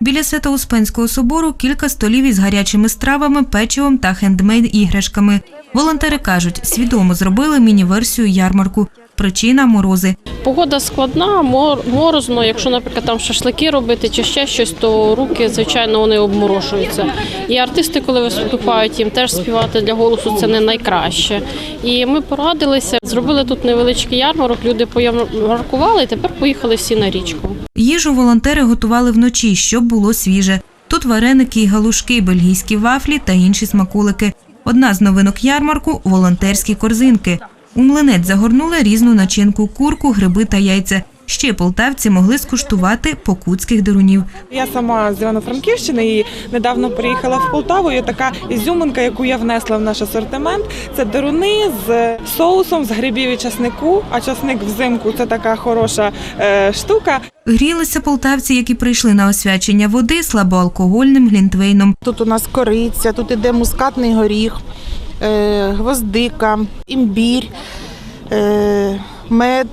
Біля Свято-Успенського собору кілька столів із гарячими стравами, печивом та хендмейд іграшками. Волонтери кажуть, свідомо зробили міні-версію ярмарку. Причина морози. Погода складна, морозно. Якщо, наприклад, там шашлики робити чи ще щось, то руки, звичайно, вони обморошуються. І артисти, коли виступають, їм теж співати для голосу це не найкраще. І ми порадилися, зробили тут невеличкий ярмарок, люди поярмаркували і тепер поїхали всі на річку. Їжу волонтери готували вночі, щоб було свіже. Тут вареники і галушки, бельгійські вафлі та інші смаколики. Одна з новинок ярмарку волонтерські корзинки. У млинець загорнули різну начинку, курку, гриби та яйця. Ще полтавці могли скуштувати покутських дерунів. Я сама з Івано-Франківщини і недавно приїхала в Полтаву. І така ізюминка, яку я внесла в наш асортимент, це деруни з соусом з грибів і часнику. А часник взимку це така хороша е, штука. Грілися полтавці, які прийшли на освячення води слабоалкогольним глінтвейном. Тут у нас кориця, тут іде мускатний горіх, е, гвоздика, імбір, е, мед.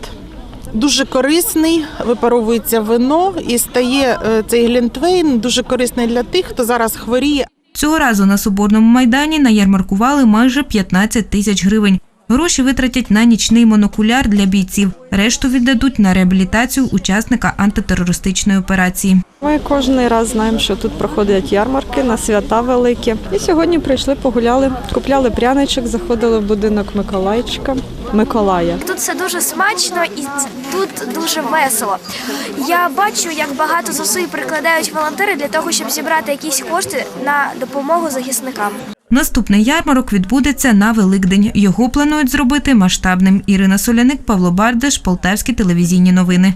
Дуже корисний, випаровується вино і стає е, цей глінтвейн дуже корисний для тих, хто зараз хворіє Цього разу на Соборному майдані наярмаркували майже 15 тисяч гривень. Гроші витратять на нічний монокуляр для бійців. Решту віддадуть на реабілітацію учасника антитерористичної операції. Ми кожен раз знаємо, що тут проходять ярмарки на свята великі. І сьогодні прийшли, погуляли, купляли пряничок, заходили в будинок Миколайчика. Миколая. Тут все дуже смачно і тут дуже весело. Я бачу, як багато зусиль прикладають волонтери для того, щоб зібрати якісь кошти на допомогу захисникам. Наступний ярмарок відбудеться на Великдень. Його планують зробити масштабним. Ірина Соляник, Павло Бардеш, Полтавські телевізійні новини.